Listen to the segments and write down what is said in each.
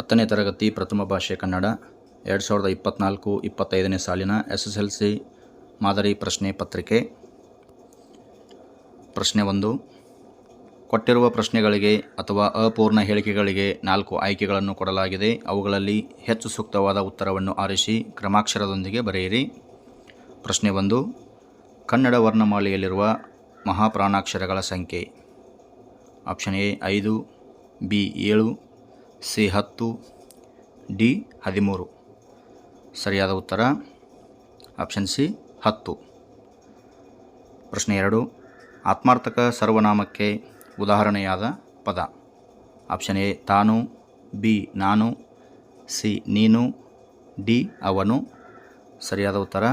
ಹತ್ತನೇ ತರಗತಿ ಪ್ರಥಮ ಭಾಷೆ ಕನ್ನಡ, ಎರಡು ಸಾವಿರದ ಇಪ್ಪತ್ತ್ನಾಲ್ಕು ಇಪ್ಪತ್ತೈದನೇ ಸಾಲಿನ ಎಸ್ ಎಸ್ ಎಲ್ ಸಿ ಮಾದರಿ ಪ್ರಶ್ನೆ ಪತ್ರಿಕೆ. ಪ್ರಶ್ನೆ ಒಂದು, ಕೊಟ್ಟಿರುವ ಪ್ರಶ್ನೆಗಳಿಗೆ ಅಥವಾ ಅಪೂರ್ಣ ಹೇಳಿಕೆಗಳಿಗೆ ನಾಲ್ಕು ಆಯ್ಕೆಗಳನ್ನು ಕೊಡಲಾಗಿದೆ. ಅವುಗಳಲ್ಲಿ ಹೆಚ್ಚು ಸೂಕ್ತವಾದ ಉತ್ತರವನ್ನು ಆರಿಸಿ ಕ್ರಮಾಕ್ಷರದೊಂದಿಗೆ ಬರೆಯಿರಿ. ಪ್ರಶ್ನೆ ಒಂದು, ಕನ್ನಡ ವರ್ಣಮಾಲೆಯಲ್ಲಿರುವ ಮಹಾಪ್ರಾಣಾಕ್ಷರಗಳ ಸಂಖ್ಯೆ. ಆಪ್ಷನ್ ಎ ಐದು, ಬಿ ಏಳು ಸಿ ಹತ್ತು, ಡಿ ಹದಿಮೂರು. ಸರಿಯಾದ ಉತ್ತರ? ಆಪ್ಷನ್ ಸಿ ಹತ್ತು. ಪ್ರಶ್ನೆ ಎರಡು. ಆತ್ಮಾರ್ಥಕ ಸರ್ವನಾಮಕ್ಕೆ ಉದಾಹರಣೆಯಾದ ಪದ. ಆಪ್ಷನ್ ಎ, ತಾನು, ಬಿ, ನಾನು, ಸಿ, ನೀನು, ಡಿ, ಅವನು. ಸರಿಯಾದ ಉತ್ತರ?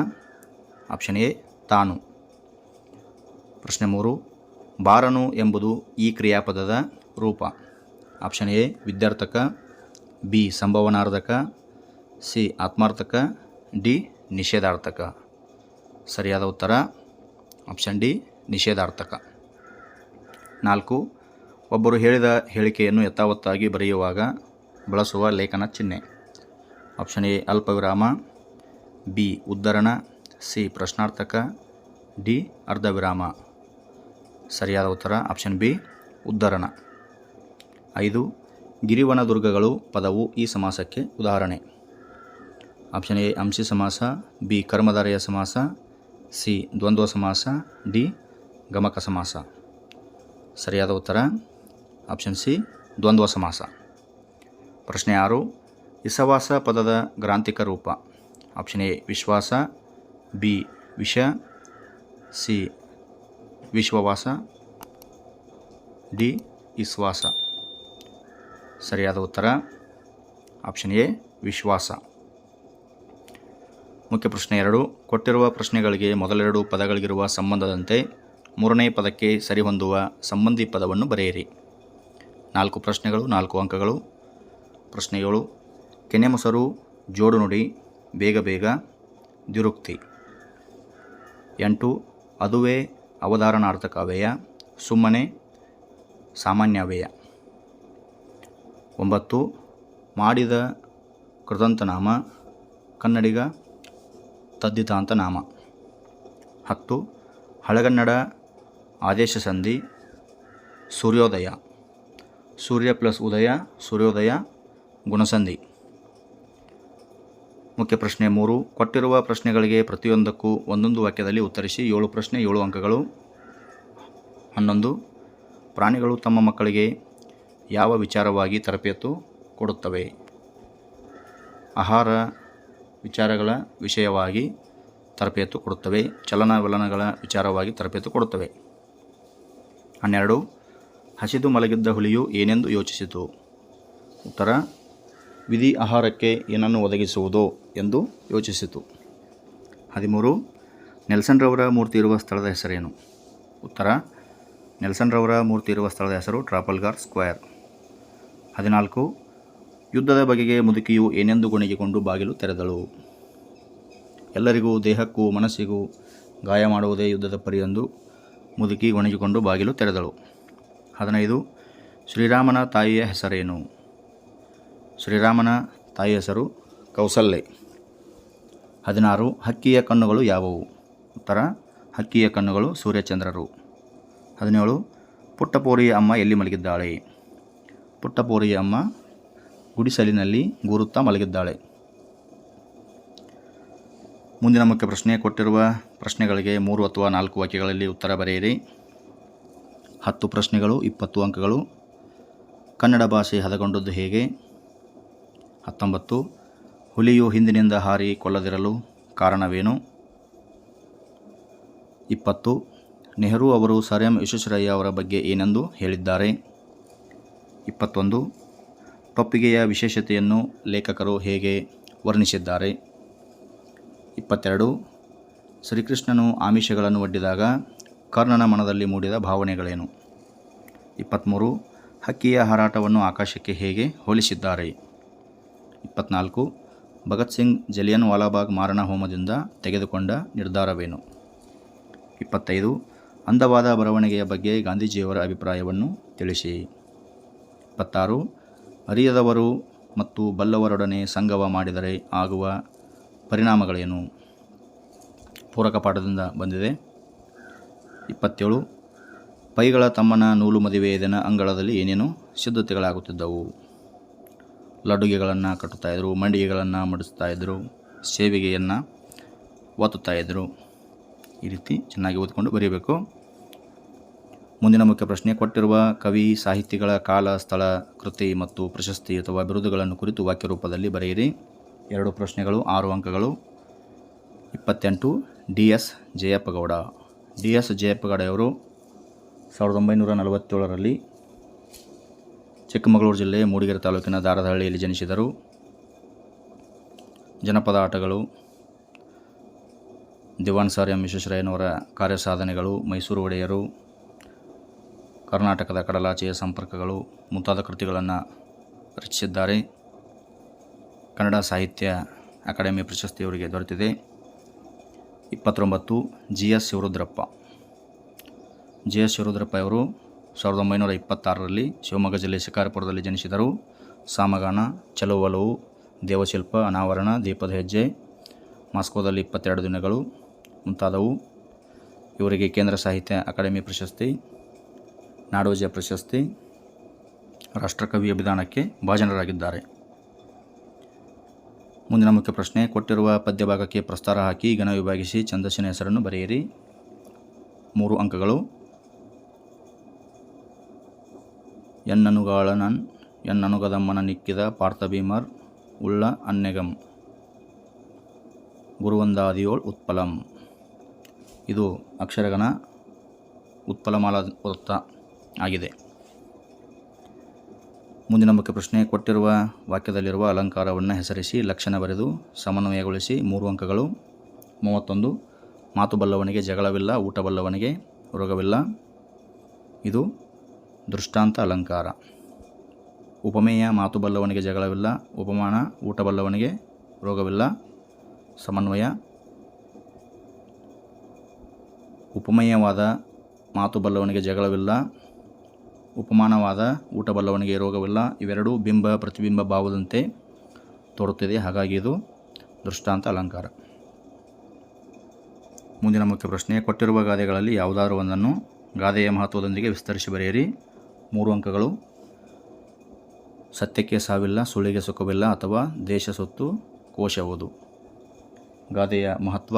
ಆಪ್ಷನ್ ಎ, ತಾನು. ಪ್ರಶ್ನೆ ಮೂರು. ಬಾರನು ಎಂಬುದು ಈ ಕ್ರಿಯಾಪದದ ರೂಪ. ಆಪ್ಷನ್ ಎ, ವಿದ್ಯಾರ್ಥಕ, ಬಿ, ಸಂಭವನಾರ್ಧಕ, ಸಿ, ಆತ್ಮಾರ್ಥಕ, ಡಿ, ನಿಷೇಧಾರ್ಥಕ. ಸರಿಯಾದ ಉತ್ತರ? ಆಪ್ಷನ್ ಡಿ, ನಿಷೇಧಾರ್ಥಕ. ನಾಲ್ಕು, ಒಬ್ಬರು ಹೇಳಿದ ಹೇಳಿಕೆಯನ್ನು ಯಥಾವತ್ತಾಗಿ ಬರೆಯುವಾಗ ಬಳಸುವ ಲೇಖನ ಚಿಹ್ನೆ. ಆಪ್ಷನ್ ಎ, ಅಲ್ಪವಿರಾಮ, ಬಿ, ಉದ್ಧರಣ, ಸಿ, ಪ್ರಶ್ನಾರ್ಥಕ, ಡಿ, ಅರ್ಧವಿರಾಮ. ಸರಿಯಾದ ಉತ್ತರ? ಆಪ್ಷನ್ ಬಿ, ಉದ್ಧರಣ. ಐದು, ಗಿರಿವನದುರ್ಗಗಳು ಪದವು ಈ ಸಮಾಸಕ್ಕೆ ಉದಾಹರಣೆ. ಆಪ್ಷನ್ ಎ, ಅಂಶಿ ಸಮಾಸ, ಬಿ, ಕರ್ಮಧಾರೆಯ ಸಮಾಸ, ಸಿ, ದ್ವಂದ್ವ ಸಮಾಸ, ಡಿ, ಗಮಕ ಸಮಾಸ. ಸರಿಯಾದ ಉತ್ತರ? ಆಪ್ಷನ್ ಸಿ, ದ್ವಂದ್ವ ಸಮಾಸ. ಪ್ರಶ್ನೆ ಆರು, ಇಸವಾಸ ಪದದ ಗ್ರಾಂಥಿಕ ರೂಪ. ಆಪ್ಷನ್ ಎ, ವಿಶ್ವಾಸ, ಬಿ, ವಿಷ, ಸಿ, ವಿಶ್ವವಾಸ, ಡಿ, ಇಸ್ವಾಸ. ಸರಿಯಾದ ಉತ್ತರ? ಆಪ್ಷನ್ ಎ, ವಿಶ್ವಾಸ. ಮುಖ್ಯ ಪ್ರಶ್ನೆ ಎರಡು. ಕೊಟ್ಟಿರುವ ಪ್ರಶ್ನೆಗಳಿಗೆ ಮೊದಲೆರಡು ಪದಗಳಿಗಿರುವ ಸಂಬಂಧದಂತೆ ಮೂರನೇ ಪದಕ್ಕೆ ಸರಿಹೊಂದುವ ಸಂಬಂಧಿ ಪದವನ್ನು ಬರೆಯಿರಿ. ನಾಲ್ಕು ಪ್ರಶ್ನೆಗಳು, ನಾಲ್ಕು ಅಂಕಗಳು. ಪ್ರಶ್ನೆ ಏಳು. ಕೆನೆಮೊಸರು, ಜೋಡು ನುಡಿ, ಬೇಗ ಬೇಗ ದಿರುಕ್ತಿ ಎಂಟು. ಅದುವೇ ಅವಧಾರಣಾರ್ಥಕ ಅವ್ಯಯ ಸುಮ್ಮನೆ, ಸಾಮಾನ್ಯ ಅವ್ಯಯ ಒಂಬತ್ತು ಮಾಡಿದ ಕೃದಂತನಾಮ ಕನ್ನಡಿಗ ತದ್ದಿತಾಂತ ನಾಮ ಹತ್ತು, ಹಳಗನ್ನಡ ಆದೇಶ ಸಂಧಿ, ಸೂರ್ಯೋದಯ. ಸೂರ್ಯ ಪ್ಲಸ್ ಉದಯ, ಸೂರ್ಯೋದಯ ಗುಣಸಂಧಿ. ಮುಖ್ಯ ಪ್ರಶ್ನೆ ಮೂರು, ಕೊಟ್ಟಿರುವ ಪ್ರಶ್ನೆಗಳಿಗೆ ಪ್ರತಿಯೊಂದಕ್ಕೂ ಒಂದೊಂದು ವಾಕ್ಯದಲ್ಲಿ ಉತ್ತರಿಸಿ ಏಳು ಪ್ರಶ್ನೆ, ಏಳು ಅಂಕಗಳು. ಹನ್ನೊಂದು, ಪ್ರಾಣಿಗಳು ತಮ್ಮ ಮಕ್ಕಳಿಗೆ ಯಾವ ವಿಚಾರವಾಗಿ ತರಬೇತು ಕೊಡುತ್ತವೆ? ಆಹಾರ ವಿಚಾರಗಳ ವಿಷಯವಾಗಿ ತರಬೇತು ಕೊಡುತ್ತವೆ. ಚಲನವಲನಗಳ ವಿಚಾರವಾಗಿ ತರಬೇತು ಕೊಡುತ್ತವೆ. ಹನ್ನೆರಡು, ಹಸಿದು ಮಲಗಿದ್ದ ಹುಲಿಯು ಏನೆಂದು ಯೋಚಿಸಿತು? ಉತ್ತರ, ವಿಧಿ ಆಹಾರಕ್ಕೆ ಏನನ್ನು ಒದಗಿಸುವುದು ಎಂದು ಯೋಚಿಸಿತು. ಹದಿಮೂರು ನೆಲ್ಸನ್ರವರ ಮೂರ್ತಿ ಇರುವ ಸ್ಥಳದ ಹೆಸರೇನು? ಉತ್ತರ ನೆಲ್ಸನ್ರವರ ಮೂರ್ತಿ ಇರುವ ಸ್ಥಳದ ಹೆಸರು ಟ್ರಾಪಲ್ಗಾರ್ ಸ್ಕ್ವೇರ್. ಹದಿನಾಲ್ಕು, ಯುದ್ಧದ ಬಗೆಗೆ ಮುದುಕಿಯು ಏನೆಂದು ಗೊಣಗಿಕೊಂಡು ಬಾಗಿಲು ತೆರೆದಳು. ಎಲ್ಲರಿಗೂ, ದೇಹಕ್ಕೂ, ಮನಸ್ಸಿಗೂ ಗಾಯ ಮಾಡುವುದೇ ಯುದ್ಧದ ಪರಿಯೊಂದು. ಮುದುಕಿ ಗೊಣಗಿಕೊಂಡು ಬಾಗಿಲು ತೆರೆದಳು. ಹದಿನೈದು, ಶ್ರೀರಾಮನ ತಾಯಿಯ ಹೆಸರೇನು? ಶ್ರೀರಾಮನ ತಾಯಿ ಹೆಸರು ಕೌಸಲ್ಯೆ. ಹದಿನಾರು, ಹಕ್ಕಿಯ ಕಣ್ಣುಗಳು ಯಾವುವು? ಉತ್ತರ, ಹಕ್ಕಿಯ ಕಣ್ಣುಗಳು ಸೂರ್ಯಚಂದ್ರರು. ಹದಿನೇಳು ಪುಟ್ಟಪೋರಿಯ ಅಮ್ಮ ಎಲ್ಲಿ ಮಲಗಿದ್ದಾಳೆ? ಪುಟ್ಟಪೋರಿಯ ಅಮ್ಮ ಗುಡಿಸಲಿನಲ್ಲಿ ಗುರುತ್ತಾ ಮಲಗಿದ್ದಾಳೆ. ಮುಂದಿನ ಮುಖ್ಯ ಪ್ರಶ್ನೆ ಕೊಟ್ಟಿರುವ ಪ್ರಶ್ನೆಗಳಿಗೆ ಮೂರು ಅಥವಾ ನಾಲ್ಕು ವಾಕ್ಯಗಳಲ್ಲಿ ಉತ್ತರ ಬರೆಯಿರಿ. ಹತ್ತು ಪ್ರಶ್ನೆಗಳು, ಇಪ್ಪತ್ತು ಅಂಕಗಳು. ಕನ್ನಡ ಭಾಷೆ ಹದಗೊಂಡದ್ದು ಹೇಗೆ? ಹತ್ತೊಂಬತ್ತು. ಹುಲಿಯು ಹಿಂದಿನಿಂದ ಹಾರಿ ಕೊಲ್ಲದಿರಲು ಕಾರಣವೇನು? ಇಪ್ಪತ್ತು. ನೆಹರು ಅವರು ಸರ್ ಎಂ ವಿಶ್ವೇಶ್ವರಯ್ಯ ಅವರ ಬಗ್ಗೆ ಏನೆಂದು ಹೇಳಿದ್ದಾರೆ? ಇಪ್ಪತ್ತೊಂದು. ಪಪ್ಪಿಗೆಯ ವಿಶೇಷತೆಯನ್ನು ಲೇಖಕರು ಹೇಗೆ ವರ್ಣಿಸಿದ್ದಾರೆ? ಇಪ್ಪತ್ತೆರಡು. ಶ್ರೀಕೃಷ್ಣನು ಆಮಿಷಗಳನ್ನು ಒಡ್ಡಿದಾಗ ಕರ್ಣನ ಮನದಲ್ಲಿ ಮೂಡಿದ ಭಾವನೆಗಳೇನು? ಇಪ್ಪತ್ತ್ಮೂರು ಹಕ್ಕಿಯ ಹಾರಾಟವನ್ನು ಆಕಾಶಕ್ಕೆ ಹೇಗೆ ಹೋಲಿಸಿದ್ದಾರೆ? ಇಪ್ಪತ್ನಾಲ್ಕು. ಭಗತ್ ಸಿಂಗ್ ಜಲಿಯನ್ ವಾಲಾಬಾಗ್ ಮಾರಣ ಹೋಮದಿಂದ ತೆಗೆದುಕೊಂಡ ನಿರ್ಧಾರವೇನು? ಇಪ್ಪತ್ತೈದು. ಅಂದವಾದ ಬರವಣಿಗೆಯ ಬಗ್ಗೆ ಗಾಂಧೀಜಿಯವರ ಅಭಿಪ್ರಾಯವನ್ನು ತಿಳಿಸಿ. ಇಪ್ಪತ್ತಾರು, ಅರಿಯದವರು ಮತ್ತು ಬಲ್ಲವರೊಡನೆ ಸಂಗವ ಮಾಡಿದರೆ ಆಗುವ ಪರಿಣಾಮಗಳೇನು? ಪೂರಕ ಪಾಠದಿಂದ ಬಂದಿದೆ. ಇಪ್ಪತ್ತೇಳು, ಪೈಗಳ ತಮ್ಮನ ನೂಲು ಮದುವೆ ದಿನ ಅಂಗಳದಲ್ಲಿ ಏನೇನು ಸಿದ್ಧತೆಗಳಾಗುತ್ತಿದ್ದವು? ಲಡುಗೆಗಳನ್ನು ಕಟ್ಟುತ್ತಾ ಇದ್ದರು, ಮಂಡಿಗೆಗಳನ್ನು ಮಡಿಸ್ತಾಯಿದ್ರು ಸೇವಿಗೆಯನ್ನು ಒತ್ತುತ್ತಾಯಿದ್ರು ಈ ರೀತಿ ಚೆನ್ನಾಗಿ ಓದ್ಕೊಂಡು ಬರೀಬೇಕು. ಮುಂದಿನ ಮುಖ್ಯ ಪ್ರಶ್ನೆ, ಕೊಟ್ಟಿರುವ ಕವಿ, ಸಾಹಿತಿಗಳ ಕಾಲ, ಸ್ಥಳ, ಕೃತಿ ಮತ್ತು ಪ್ರಶಸ್ತಿ ಅಥವಾ ಬಿರುದುಗಳನ್ನು ಕುರಿತು ವಾಕ್ಯ ರೂಪದಲ್ಲಿ ಬರೆಯಿರಿ. ಎರಡು ಪ್ರಶ್ನೆಗಳು, ಆರು ಅಂಕಗಳು. ಇಪ್ಪತ್ತೆಂಟು, D S Jayappagowda. D S ಜಯಪ್ಪಗೌಡೆಯವರು ಸಾವಿರದ ಒಂಬೈನೂರ ನಲವತ್ತೇಳರಲ್ಲಿ ಚಿಕ್ಕಮಗಳೂರು ಜಿಲ್ಲೆ ಮೂಡಿಗೆರೆ ತಾಲೂಕಿನ ದಾರದಹಳ್ಳಿಯಲ್ಲಿ ಜನಿಸಿದರು. ಜನಪದ ಆಟಗಳು, ದಿವಾನ್ ಸರ್ ಎಂ ವಿಶ್ವೇಶ್ವರಯ್ಯನವರ ಕಾರ್ಯಸಾಧನೆಗಳು, ಮೈಸೂರು ಒಡೆಯರು ಕರ್ನಾಟಕದ ಕಡಲಾಚೆಯ ಸಂಪರ್ಕಗಳು ಮುಂತಾದ ಕೃತಿಗಳನ್ನು ರಚಿಸಿದ್ದಾರೆ. ಕನ್ನಡ ಸಾಹಿತ್ಯ ಅಕಾಡೆಮಿ ಪ್ರಶಸ್ತಿ ಅವರಿಗೆ ದೊರೆತಿದೆ. ಇಪ್ಪತ್ತೊಂಬತ್ತು G S Shivarudrappa. G S Shivarudrappa ಅವರು ಸಾವಿರದ ಒಂಬೈನೂರ ಇಪ್ಪತ್ತಾರರಲ್ಲಿ ಶಿವಮೊಗ್ಗ ಜಿಲ್ಲೆ ಶಿಕಾರಪುರದಲ್ಲಿ ಜನಿಸಿದರು. ಸಾಮಗಾನ, ಚಲುವಲವು, ದೇವಶಿಲ್ಪ, ಅನಾವರಣ, ದೀಪದ ಹೆಜ್ಜೆ, ಮಾಸ್ಕೋದಲ್ಲಿ ಇಪ್ಪತ್ತೆರಡು ದಿನಗಳು ಮುಂತಾದವು. ಇವರಿಗೆ ಕೇಂದ್ರ ಸಾಹಿತ್ಯ ಅಕಾಡೆಮಿ ಪ್ರಶಸ್ತಿ. ನಾಡೋಜ ಪ್ರಶಸ್ತಿ ರಾಷ್ಟ್ರಕವಿ ಅಭಿದಾನಕ್ಕೆ ಭಾಜನರಾಗಿದ್ದಾರೆ. ಮುಂದಿನ ಮುಖ್ಯ ಪ್ರಶ್ನೆ, ಕೊಟ್ಟಿರುವ ಪದ್ಯಭಾಗಕ್ಕೆ ಪ್ರಸ್ತಾರ ಹಾಕಿ ಗಣ ವಿಭಾಗಿಸಿ ಛಂದಸ್ಸಿನ ಹೆಸರನ್ನು ಬರೆಯಿರಿ. ಮೂರು ಅಂಕಗಳು. ಎನ್ನನುಗಾಳನನ್, ಎನ್ನನುಗದಮ್ಮನ ನಿಕ್ಕಿದ ಪಾರ್ಥಭೀಮರ್, ಉಳ್ಳ ಅನ್ನೆಗಂ, ಗುರುವಂದಾದಿಯೋಳ್ ಉತ್ಪಲಂ. ಇದು ಅಕ್ಷರಗಣ ಉತ್ಪಲಮಾಲ ವೃತ್ತ ಆಗಿದೆ. ಮುಂದಿನ ಮುಖ್ಯ ಪ್ರಶ್ನೆ, ಕೊಟ್ಟಿರುವ ವಾಕ್ಯದಲ್ಲಿರುವ ಅಲಂಕಾರವನ್ನು ಹೆಸರಿಸಿ ಲಕ್ಷಣ ಬರೆದು ಸಮನ್ವಯಗೊಳಿಸಿ ಮೂರು ಅಂಕಗಳು. ಮೂವತ್ತೊಂದು, ಮಾತು ಬಲ್ಲವನಿಗೆ ಜಗಳವಿಲ್ಲ, ಊಟ ಬಲ್ಲವನಿಗೆ ರೋಗವಿಲ್ಲ. ಇದು ದೃಷ್ಟಾಂತ ಅಲಂಕಾರ. ಉಪಮೇಯ, ಮಾತು ಬಲ್ಲವನಿಗೆ ಜಗಳವಿಲ್ಲ, ಉಪಮಾನ, ಊಟ ಬಲ್ಲವನಿಗೆ ರೋಗವಿಲ್ಲ. ಸಮನ್ವಯ. ಉಪಮೇಯವಾದ, ಮಾತು ಬಲ್ಲವನಿಗೆ ಜಗಳವಿಲ್ಲ ಉಪಮಾನವಾದ ಊಟ ಬಲ್ಲವನಿಗೆ ರೋಗವಿಲ್ಲ. ಇವೆರಡೂ ಬಿಂಬ ಪ್ರತಿಬಿಂಬ ಭಾವದಂತೆ ತೋರುತ್ತಿದೆ. ಹಾಗಾಗಿ ಇದು ದೃಷ್ಟಾಂತ ಅಲಂಕಾರ. ಮುಂದಿನ ಮುಖ್ಯ ಪ್ರಶ್ನೆ, ಕೊಟ್ಟಿರುವ ಗಾದೆಗಳಲ್ಲಿ ಯಾವುದಾದ್ರೂ ಒಂದನ್ನು ಗಾದೆಯ ಮಹತ್ವದೊಂದಿಗೆ ವಿಸ್ತರಿಸಿ ಬರೆಯಿರಿ. ಮೂರು ಅಂಕಗಳು. ಸತ್ಯಕ್ಕೆ ಸಾವಿಲ್ಲ, ಸುಳ್ಳಿಗೆ ಸುಖವಿಲ್ಲ ಅಥವಾ ದೇಶ ಸೊತ್ತು, ಕೋಶ ಓದು. ಗಾದೆಯ ಮಹತ್ವ.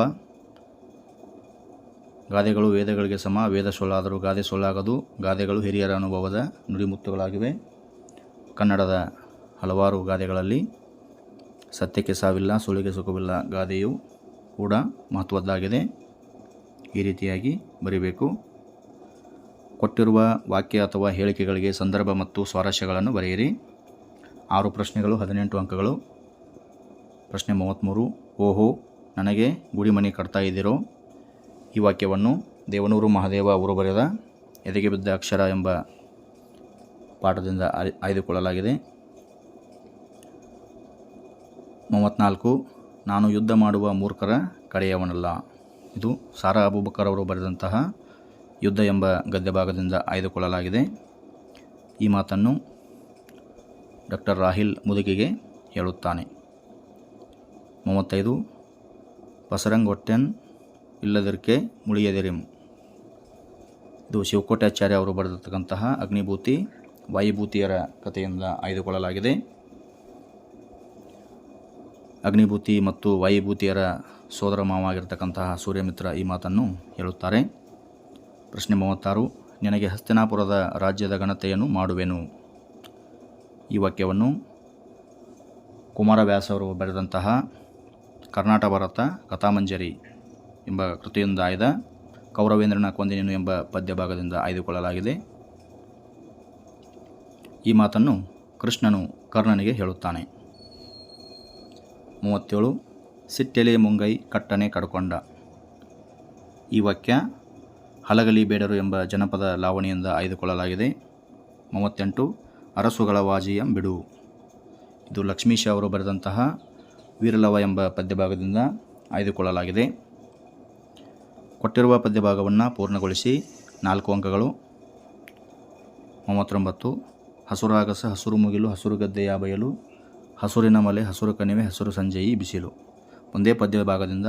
ಗಾದೆಗಳು ವೇದಗಳಿಗೆ ಸಮ, ವೇದ ಸೊಲ್ಲಾದರೂ ಗಾದೆ ಸೊಲ್ಲಾಗದು, ಗಾದೆಗಳು ಹಿರಿಯರ ಅನುಭವದ ನುಡಿಮುತ್ತುಗಳಾಗಿವೆ. ಕನ್ನಡದ ಹಲವಾರು ಗಾದೆಗಳಲ್ಲಿ ಸತ್ಯಕ್ಕೆ ಸಾವಿಲ್ಲ, ಸುಳಿಗೆ ಸುಖವಿಲ್ಲ, ಗಾದೆಯು ಕೂಡ ಮಹತ್ವದ್ದಾಗಿದೆ. ಈ ರೀತಿಯಾಗಿ ಬರಿಬೇಕು. ಕೊಟ್ಟಿರುವ ವಾಕ್ಯ ಅಥವಾ ಹೇಳಿಕೆಗಳಿಗೆ ಸಂದರ್ಭ ಮತ್ತು ಸ್ವಾರಸ್ಯಗಳನ್ನು ಬರೆಯಿರಿ. ಆರು ಪ್ರಶ್ನೆಗಳು, ಹದಿನೆಂಟು ಅಂಕಗಳು. ಪ್ರಶ್ನೆ ಮೂವತ್ತ್ಮೂರು ಓಹೋ, ನನಗೆ ಗುಡಿಮನೆ ಕಟ್ತಾ ಇದ್ದೀರೋ? ಈ ವಾಕ್ಯವನ್ನು ದೇವನೂರು ಮಹಾದೇವ ಅವರು ಬರೆದ ಎದೆಗೆ ಬಿದ್ದ ಅಕ್ಷರ ಎಂಬ ಪಾಠದಿಂದ ಆಯ್- ಆಯ್ದುಕೊಳ್ಳಲಾಗಿದೆ. ಮೂವತ್ತ್ನಾಲ್ಕು ನಾನು ಯುದ್ಧ ಮಾಡುವ ಮೂರ್ಖರ ಕಡೆಯವನಲ್ಲ. ಇದು ಸಾರಾ ಅಬೂಬಕರ್ ಅವರು ಬರೆದಂತಹ ಯುದ್ಧ ಎಂಬ ಗದ್ಯ ಭಾಗದಿಂದ ಆಯ್ದುಕೊಳ್ಳಲಾಗಿದೆ. ಈ ಮಾತನ್ನು ಡಾಕ್ಟರ್ ರಾಹಿಲ್ ಮುದುಕಿಗೆ ಹೇಳುತ್ತಾನೆ. ಮೂವತ್ತೈದು ಪಸರಂಗೊಟ್ಟೆನ್ ಇಲ್ಲದಿರ್ಕೆ ಮುಳಿಯದಿರಿಂ. ಇದು ಶಿವಕೋಟ್ಯಾಚಾರ್ಯ ಅವರು ಬರೆದಿರ್ತಕ್ಕಂತಹ ಅಗ್ನಿಭೂತಿ, ವಾಯುಭೂತಿಯರ ಕಥೆಯಿಂದ ಆಯ್ದುಕೊಳ್ಳಲಾಗಿದೆ. ಅಗ್ನಿಭೂತಿ ಮತ್ತು ವಾಯುಭೂತಿಯರ ಸೋದರ ಮಾವಾಗಿರ್ತಕ್ಕಂತಹ ಸೂರ್ಯಮಿತ್ರ ಈ ಮಾತನ್ನು ಹೇಳುತ್ತಾರೆ. ಪ್ರಶ್ನೆ ಮೂವತ್ತಾರು, ನಿನಗೆ ಹಸ್ತಿನಾಪುರದ ರಾಜ್ಯದ ಗಣತೆಯನ್ನು ಮಾಡುವೆನು? ಈ ವಾಕ್ಯವನ್ನು ಕುಮಾರವ್ಯಾಸ ಅವರು ಬರೆದಂತಹ ಕರ್ನಾಟಕ ಭಾರತ ಕಥಾಮಂಜರಿ ಎಂಬ ಕೃತಿಯಿಂದ ಆಯ್ದ ಕೌರವೇಂದ್ರನ ಕೊಂದಿನೇನು ಎಂಬ ಪದ್ಯ ಭಾಗದಿಂದ ಆಯ್ದುಕೊಳ್ಳಲಾಗಿದೆ. ಈ ಮಾತನ್ನು ಕೃಷ್ಣನು ಕರ್ಣನಿಗೆ ಹೇಳುತ್ತಾನೆ. ಮೂವತ್ತೇಳು, ಸಿಟ್ಟೆಲೆ ಮುಂಗೈ ಕಟ್ಟನೆ ಕಡ್ಕೊಂಡ. ಈ ವಾಕ್ಯ ಹಲಗಲಿ ಬೇಡರು ಎಂಬ ಜನಪದ ಲಾವಣಿಯಿಂದ ಆಯ್ದುಕೊಳ್ಳಲಾಗಿದೆ. ಮೂವತ್ತೆಂಟು, ಅರಸುಗಳ ವಾಜಿಯಂ ಬಿಡು. ಇದು ಲಕ್ಷ್ಮೀಶ ಅವರು ಬರೆದಂತಹ ವೀರಲವ ಎಂಬ ಪದ್ಯಭಾಗದಿಂದ ಆಯ್ದುಕೊಳ್ಳಲಾಗಿದೆ. ಕೊಟ್ಟಿರುವ ಪದ್ಯಭಾಗವನ್ನು ಪೂರ್ಣಗೊಳಿಸಿ ನಾಲ್ಕು ಅಂಕಗಳು. ಮೂವತ್ತೊಂಬತ್ತು. ಹಸುರಾಗಸ, ಹಸುರು ಮುಗಿಲು, ಹಸುರು ಗದ್ದೆಯ ಬಯಲು, ಹಸುರಿನ ಮಲೆ, ಹಸುರು ಕಣಿವೆ, ಹಸುರು ಸಂಜೆಯಿ ಬಿಸಿಲು. ಒಂದೇ ಪದ್ಯ ಭಾಗದಿಂದ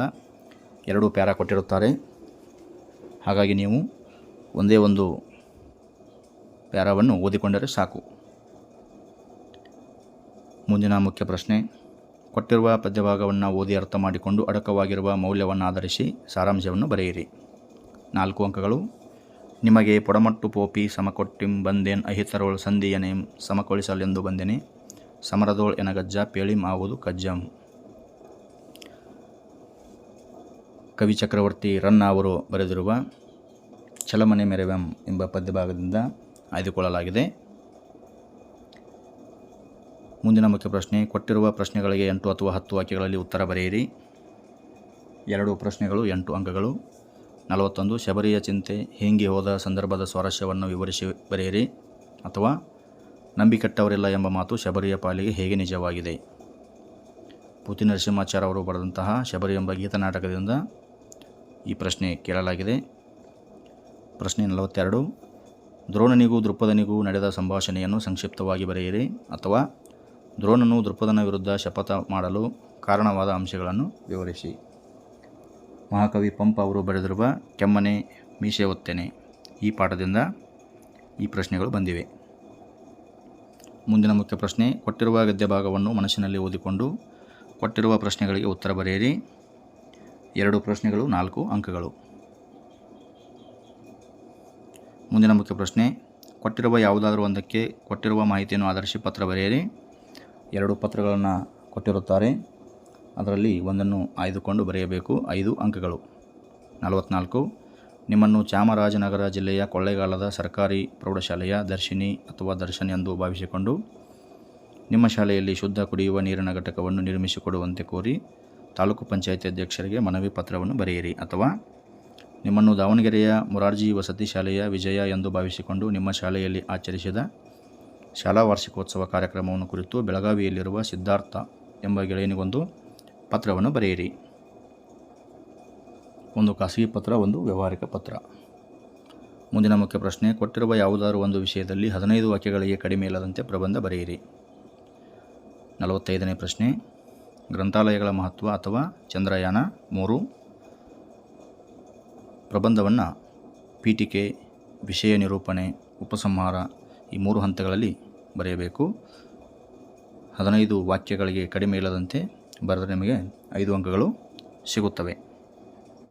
ಎರಡು ಪ್ಯಾರ ಕೊಟ್ಟಿರುತ್ತಾರೆ. ಹಾಗಾಗಿ ನೀವು ಒಂದೇ ಒಂದು ಪ್ಯಾರವನ್ನು ಓದಿಕೊಂಡರೆ ಸಾಕು. ಮುಂದಿನ ಮುಖ್ಯ ಪ್ರಶ್ನೆ. ಕೊಟ್ಟಿರುವ ಪದ್ಯಭಾಗವನ್ನು ಓದಿ ಅರ್ಥ ಮಾಡಿಕೊಂಡು ಅಡಕವಾಗಿರುವ ಮೌಲ್ಯವನ್ನು ಆಧರಿಸಿ ಸಾರಾಂಶವನ್ನು ಬರೆಯಿರಿ. ನಾಲ್ಕು ಅಂಕಗಳು. ನಿಮಗೆ ಪೊಡಮಟ್ಟು ಪೋಪಿ ಸಮಕೊಟ್ಟಿಂ ಬಂದೇನ್ ಅಹಿತರೋಳ್ ಸಂಧಿಯನೇಂ ಸಮಕೊಳಿಸಲೆಂದು ಬಂದೇನೆ. ಸಮರದೋಳ್ ಎನಗಜ್ಜ ಪೇಳಿಂ ಆವುದು ಕಜ್ಜಂ. ಕವಿ ಚಕ್ರವರ್ತಿ ರನ್ನ ಅವರು ಬರೆದಿರುವ ಚಲಮನೆ ಮೆರೆವೆಂ ಎಂಬ ಪದ್ಯಭಾಗದಿಂದ ಆಯ್ದುಕೊಳ್ಳಲಾಗಿದೆ. ಮುಂದಿನ ಮುಖ್ಯ ಪ್ರಶ್ನೆ, ಕೊಟ್ಟಿರುವ ಪ್ರಶ್ನೆಗಳಿಗೆ ಎಂಟು ಅಥವಾ ಹತ್ತು ವಾಕ್ಯಗಳಲ್ಲಿ ಉತ್ತರ ಬರೆಯಿರಿ. ಎರಡು ಪ್ರಶ್ನೆಗಳು, ಎಂಟು ಅಂಕಗಳು. ನಲವತ್ತೊಂದು, ಶಬರಿಯ ಚಿಂತೆ, ಹಿಂಗಿ ಹೋದ ಸಂದರ್ಭದ ಸ್ವಾರಸ್ಯವನ್ನು ವಿವರಿಸಿ ಬರೆಯಿರಿ. ಅಥವಾ, ನಂಬಿಕೆಟ್ಟವರಿಲ್ಲ ಎಂಬ ಮಾತು ಶಬರಿಯ ಪಾಲಿಗೆ ಹೇಗೆ ನಿಜವಾಗಿದೆ? ಪುತಿ ನರಸಿಂಹಾಚಾರ್ಯ ಅವರು ಬರೆದಂತಹ ಶಬರಿ ಎಂಬ ಗೀತನಾಟಕದಿಂದ ಈ ಪ್ರಶ್ನೆ ಕೇಳಲಾಗಿದೆ. ಪ್ರಶ್ನೆ ನಲವತ್ತೆರಡು. ದ್ರೋಣನಿಗೂ, ದೃಪದನಿಗೂ ನಡೆದ ಸಂಭಾಷಣೆಯನ್ನು ಸಂಕ್ಷಿಪ್ತವಾಗಿ ಬರೆಯಿರಿ. ಅಥವಾ ದ್ರೋಣನು ದೃಪದನ ವಿರುದ್ಧ ಶಪಥ ಮಾಡಲು ಕಾರಣವಾದ ಅಂಶಗಳನ್ನು ವಿವರಿಸಿ. ಮಹಾಕವಿ ಪಂಪ ಅವರು ಬರೆದಿರುವ ಕೆಮ್ಮನೆ ಮೀಸೆ ಒತ್ತೇನೆ ಈ ಪಾಠದಿಂದ ಈ ಪ್ರಶ್ನೆಗಳು ಬಂದಿವೆ. ಮುಂದಿನ ಮುಖ್ಯ ಪ್ರಶ್ನೆ, ಕೊಟ್ಟಿರುವ ಗದ್ಯ ಭಾಗವನ್ನು ಮನಸ್ಸಿನಲ್ಲಿ ಓದಿಕೊಂಡು ಕೊಟ್ಟಿರುವ ಪ್ರಶ್ನೆಗಳಿಗೆ ಉತ್ತರ ಬರೆಯಿರಿ. ಎರಡು ಪ್ರಶ್ನೆಗಳು, ನಾಲ್ಕು ಅಂಕಗಳು. ಮುಂದಿನ ಮುಖ್ಯ ಪ್ರಶ್ನೆ, ಕೊಟ್ಟಿರುವ ಯಾವುದಾದರೂ ಒಂದಕ್ಕೆ ಕೊಟ್ಟಿರುವ ಮಾಹಿತಿಯನ್ನು ಆಧರಿಸಿ ಪತ್ರ ಬರೆಯಿರಿ. ಎರಡು ಪತ್ರಗಳನ್ನು ಕೊಟ್ಟಿರುತ್ತಾರೆ. ಅದರಲ್ಲಿ ಒಂದನ್ನು ಆಯ್ದುಕೊಂಡು ಬರೆಯಬೇಕು. ಐದು ಅಂಕಗಳು. ನಲವತ್ನಾಲ್ಕು. ನಿಮ್ಮನ್ನು ಚಾಮರಾಜನಗರ ಜಿಲ್ಲೆಯ ಕೊಳ್ಳೇಗಾಲದ ಸರ್ಕಾರಿ ಪ್ರೌಢಶಾಲೆಯ ದರ್ಶಿನಿ ಅಥವಾ ದರ್ಶನ್ ಎಂದು ಭಾವಿಸಿಕೊಂಡು ನಿಮ್ಮ ಶಾಲೆಯಲ್ಲಿ ಶುದ್ಧ ಕುಡಿಯುವ ನೀರಿನ ಘಟಕವನ್ನು ನಿರ್ಮಿಸಿಕೊಡುವಂತೆ ಕೋರಿ ತಾಲೂಕು ಪಂಚಾಯತಿ ಅಧ್ಯಕ್ಷರಿಗೆ ಮನವಿ ಪತ್ರವನ್ನು ಬರೆಯಿರಿ. ಅಥವಾ ನಿಮ್ಮನ್ನು ದಾವಣಗೆರೆಯ ಮೊರಾರ್ಜಿ ವಸತಿ ಶಾಲೆಯ ವಿಜಯ ಎಂದು ಭಾವಿಸಿಕೊಂಡು ನಿಮ್ಮ ಶಾಲೆಯಲ್ಲಿ ಆಚರಿಸಿದ ಶಾಲಾ ವಾರ್ಷಿಕೋತ್ಸವ ಕಾರ್ಯಕ್ರಮವನ್ನು ಕುರಿತು ಬೆಳಗಾವಿಯಲ್ಲಿರುವ ಸಿದ್ಧಾರ್ಥ ಎಂಬ ಗೆಳೆಯನಿಗೊಂದು ಪತ್ರವನ್ನು ಬರೆಯಿರಿ. ಒಂದು ಖಾಸಗಿ ಪತ್ರ, ಒಂದು ವ್ಯವಹಾರಿಕ ಪತ್ರ. ಮುಂದಿನ ಮುಖ್ಯ ಪ್ರಶ್ನೆ, ಕೊಟ್ಟಿರುವ ಯಾವುದಾದರೂ ಒಂದು ವಿಷಯದಲ್ಲಿ ಹದಿನೈದು ವಾಕ್ಯಗಳಿಗೆ ಕಡಿಮೆ ಇಲ್ಲದಂತೆ ಪ್ರಬಂಧ ಬರೆಯಿರಿ. ನಲವತ್ತೈದನೇ ಪ್ರಶ್ನೆ, ಗ್ರಂಥಾಲಯಗಳ ಮಹತ್ವ ಅಥವಾ ಚಂದ್ರಯಾನ ಮೂರು? ಪ್ರಬಂಧವನ್ನು ಪೀಠಿಕೆ, ವಿಷಯ ನಿರೂಪಣೆ, ಉಪಸಂಹಾರ ಈ ಮೂರು ಹಂತಗಳಲ್ಲಿ ಬರೆಯಬೇಕು. ಹದಿನೈದು ವಾಕ್ಯಗಳಿಗೆ ಕಡಿಮೆ ಇಲ್ಲದಂತೆ ಬರೆದರೆ ನಿಮಗೆ ಐದು ಅಂಕಗಳು ಸಿಗುತ್ತವೆ.